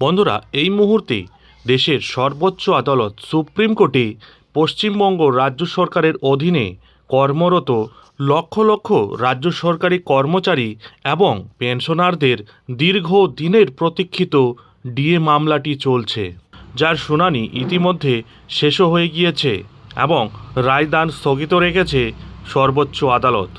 বন্ধুরা, এই মুহূর্তে দেশের সর্বোচ্চ আদালত সুপ্রিম কোর্টে পশ্চিমবঙ্গ রাজ্য সরকারের অধীনে কর্মরত লক্ষ লক্ষ রাজ্য সরকারি কর্মচারী এবং পেনশনারদের দীর্ঘ দিনের প্রতীক্ষিত ডিএ মামলাটি চলছে, যার শুনানি ইতিমধ্যে শেষও হয়ে গিয়েছে এবং রায়দান স্থগিত রেখেছে সর্বোচ্চ আদালত।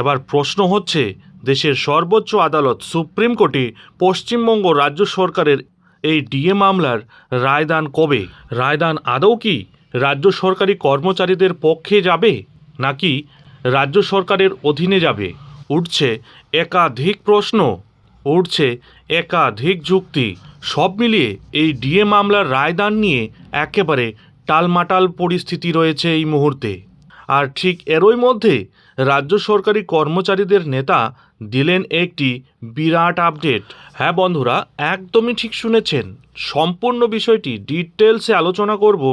এবার প্রশ্ন হচ্ছে, দেশের সর্বোচ্চ আদালত সুপ্রিম কোর্টে পশ্চিমবঙ্গ রাজ্য সরকারের এই ডিএ মামলার রায়দান কবে? রায়দান আদৌ কি রাজ্য সরকারি কর্মচারীদের পক্ষে যাবে নাকি রাজ্য সরকারের অধীনে যাবে? উঠছে একাধিক প্রশ্ন, উঠছে একাধিক যুক্তি, সব মিলিয়ে এই ডিএ মামলার রায়দান নিয়ে একেবারে টালমাটাল পরিস্থিতি রয়েছে এই মুহূর্তে। আর ঠিক এরই মধ্যে রাজ্য সরকারি কর্মচারীদের নেতা দিলেন একটি বিরাট আপডেট। হ্যাঁ বন্ধুরা, একদমই ঠিক শুনেছেন। সম্পূর্ণ বিষয়টি ডিটেলসে আলোচনা করব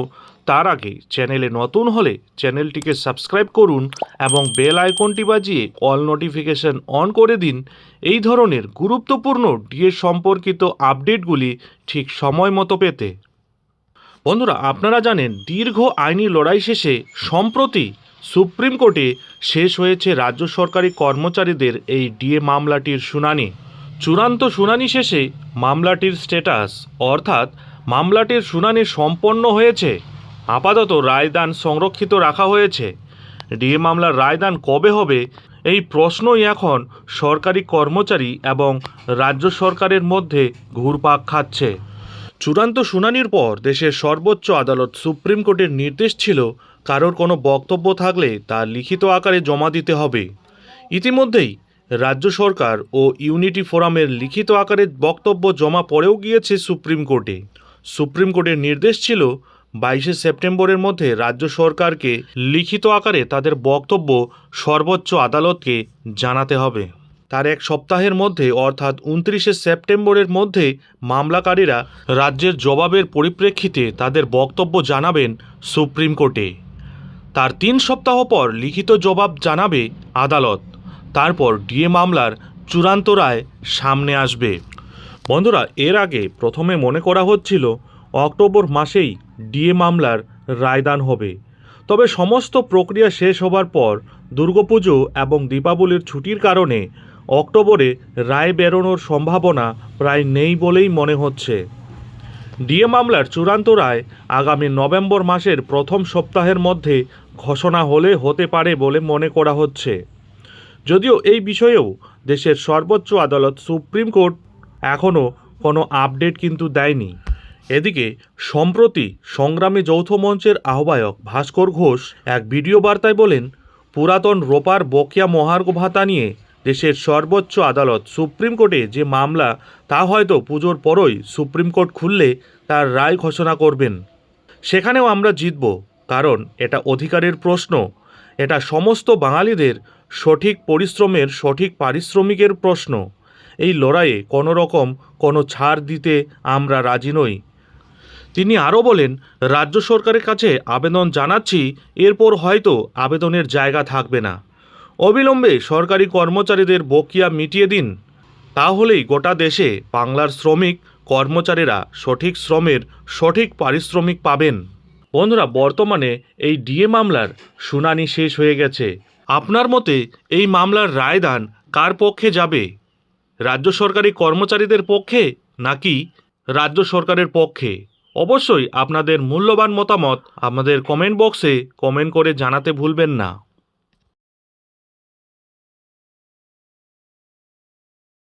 তার আগে চ্যানেলে নতুন হলে চ্যানেলটিকে সাবস্ক্রাইব করুন এবং বেল আইকনটি বাজিয়ে অল নোটিফিকেশন অন করে দিন। এই ধরনের গুরুত্বপূর্ণ ডিএ সম্পর্কিত আপডেটগুলি ঠিক সময় মতো পেতে। বন্ধুরা, আপনারা জানেন দীর্ঘ আইনি লড়াই শেষে সম্প্রতি সুপ্রিম কোর্টে শেষ হয়েছে রাজ্য সরকারি কর্মচারীদের এই ডিএ মামলাটির শুনানি। চূড়ান্ত শুনানি শেষে মামলাটির স্ট্যাটাস, অর্থাৎ মামলাটির শুনানি সম্পন্ন হয়েছে। আপাতত রায়দান সংরক্ষিত রাখা হয়েছে। ডিএ মামলার রায়দান কবে হবে, এই প্রশ্নই এখন সরকারি কর্মচারী এবং রাজ্য সরকারের মধ্যে ঘুরপাক খাচ্ছে। চূড়ান্ত শুনানির পর দেশের সর্বোচ্চ আদালত সুপ্রিম কোর্টের নির্দেশ ছিল কারোর কোনো বক্তব্য থাকলে তা লিখিত আকারে জমা দিতে হবে। ইতিমধ্যেই রাজ্য সরকার ও ইউনিটি ফোরামের লিখিত আকারে বক্তব্য জমা পড়েও গিয়েছে সুপ্রিম কোর্টে। সুপ্রিম কোর্টের নির্দেশ ছিল বাইশে সেপ্টেম্বরের মধ্যে রাজ্য সরকারকে লিখিত আকারে তাদের বক্তব্য সর্বোচ্চ আদালতকে জানাতে হবে। তার এক সপ্তাহের মধ্যে, অর্থাৎ উনত্রিশে সেপ্টেম্বরের মধ্যে, মামলাকারীরা রাজ্যের জবাবের পরিপ্রেক্ষিতে তাদের বক্তব্য জানাবেন সুপ্রিম কোর্টে। তার তিন সপ্তাহ পর লিখিত জবাব জানাবে আদালত। তারপর ডিএ মামলার চূড়ান্ত রায় সামনে আসবে। বন্ধুরা, এর আগে প্রথমে মনে করা হচ্ছিল, অক্টোবর মাসেই ডিএ মামলার রায়দান হবে। তবে সমস্ত প্রক্রিয়া শেষ হবার পর দুর্গাপুজো এবং দীপাবলির ছুটির কারণে অক্টোবরে রায় বেরোনোর সম্ভাবনা প্রায় নেই বলেই মনে হচ্ছে। ডিএ মামলার চূড়ান্ত রায় আগামী নভেম্বর মাসের প্রথম সপ্তাহের মধ্যে ঘোষণা হলে হতে পারে বলে মনে করা হচ্ছে। যদিও এই বিষয়েও দেশের সর্বোচ্চ আদালত সুপ্রিম কোর্ট এখনও কোনো আপডেট কিন্তু দেয়নি। এদিকে, সম্প্রতি সংগ্রামী যৌথ মঞ্চের আহ্বায়ক ভাস্কর ঘোষ এক ভিডিও বার্তায় বলেন, পুরাতন রোপার বকেয়া মহার্ঘ ভাতা নিয়ে দেশের সর্বোচ্চ আদালত সুপ্রিম কোর্টে যে মামলা, তা হয়তো পুজোর পরই সুপ্রিম কোর্ট খুললে তার রায় ঘোষণা করবেন। সেখানেও আমরা জিতব, কারণ এটা অধিকারের প্রশ্ন। এটা সমস্ত বাঙালিদের সঠিক পরিশ্রমের, সঠিক পারিশ্রমিকের প্রশ্ন। এই লড়াইয়ে কোনো রকম কোনো ছাড় দিতে আমরা রাজি নই। তিনি আরও বলেন, রাজ্য সরকারের কাছে আবেদন জানাচ্ছি, এরপর হয়তো আবেদনের জায়গা থাকবে না। অবিলম্বে সরকারি কর্মচারীদের বকিয়া মিটিয়ে দিন। তাহলেই গোটা দেশে বাংলার শ্রমিক কর্মচারীরা সঠিক শ্রমের সঠিক পারিশ্রমিক পাবেন। বন্ধুরা, বর্তমানে এই ডিএ মামলার শুনানি শেষ হয়ে গেছে। আপনার মতে এই মামলার রায়দান কার পক্ষে যাবে? রাজ্য সরকারি কর্মচারীদের পক্ষে নাকি রাজ্য সরকারের পক্ষে? অবশ্যই আপনাদের মূল্যবান মতামত আমাদের কমেন্ট বক্সে কমেন্ট করে জানাতে ভুলবেন না।